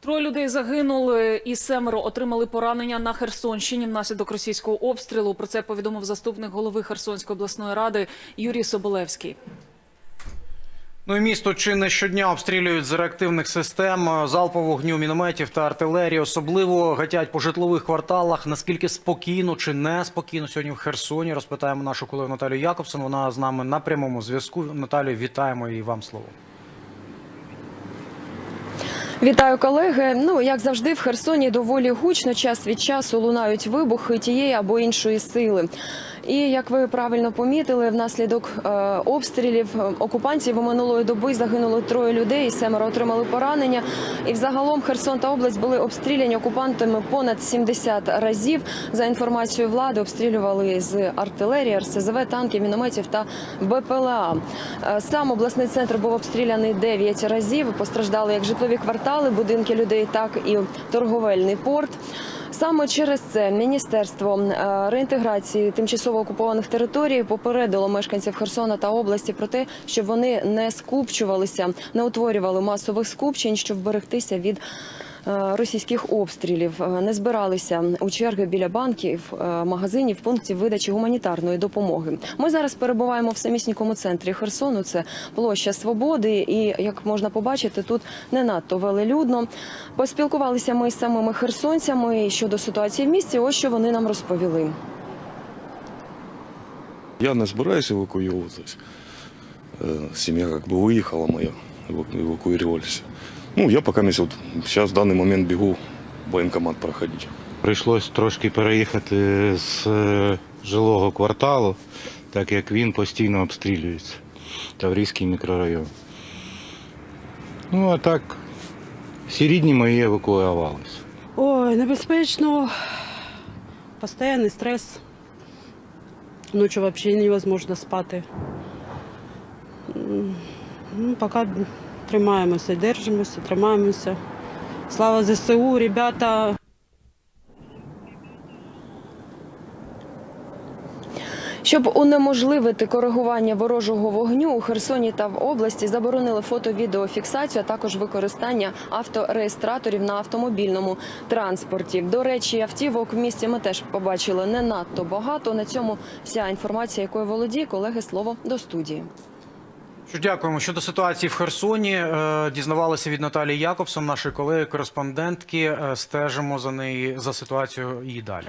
Троє людей загинули і семеро отримали поранення на Херсонщині внаслідок російського обстрілу. Про це повідомив заступник голови Херсонської обласної ради Юрій Соболевський. Ну і місто чи не щодня обстрілюють з реактивних систем залпового вогню мінометів та артилерії. Особливо гатять по житлових кварталах. Наскільки спокійно чи не спокійно сьогодні в Херсоні? Розпитаємо нашу колегу Наталію Якобсон. Вона з нами на прямому зв'язку. Наталію, вітаємо і вам слово. Вітаю, колеги. Ну як завжди, в Херсоні доволі гучно час від часу лунають вибухи тієї або іншої сили. І як ви правильно помітили, внаслідок е, обстрілів е, окупантів минулої доби загинуло троє людей, семеро отримали поранення. І взагалом Херсон та область були обстріляні окупантами понад 70 разів. За інформацією влади, обстрілювали з артилерії, РСЗВ, танків, мінометів та БПЛА. Е, Сам обласний центр був обстріляний 9 разів. Постраждали як житлові квартали, будинки людей, так і торговельний порт. Саме через це міністерство е, реінтеграції тимчасово окупованих територій попередило мешканців Херсона та області про те, щоб вони не скупчувалися, не утворювали масових скупчень, щоб вберегтися від російських обстрілів, Е, не збиралися у черги біля банків, е, магазинів, пунктів видачі гуманітарної допомоги. Ми зараз перебуваємо в самісінькому центрі Херсону. Це площа Свободи, і як можна побачити, тут не надто велелюдно. Поспілкувалися ми з самими херсонцями щодо ситуації в місті. Ось що вони нам розповіли. Я не збираюся евакуюватись. Е, Сім'я бы виїхала моя, еваку- евакуювалися. Ну, я поки вот, зараз в даний момент бігу воєнкомат проходити. Прийшлось трошки переїхати з е, жилого кварталу, так як він постійно обстрілюється. Таврійський мікрорайон. Ну, а так, всі рідні мої евакуювалися. Ой, небезпечно. Постоянний стрес. Ночью вообще невозможно спати. Ну, поки тримаємося, держимося, тримаємося. Слава ЗСУ, ребята. Щоб унеможливити коригування ворожого вогню у Херсоні та в області заборонили фото-відеофіксацію, а також використання автореєстраторів на автомобільному транспорті. До речі, автівок в місті ми теж побачили не надто багато. На цьому вся інформація, якою володіє, колеги, слово до студії. Що дякуємо щодо ситуації в Херсоні. е, Дізнавалися від Наталії Якобсон, нашої колеги, кореспондентки. Е, Стежимо за неї за ситуацією і далі.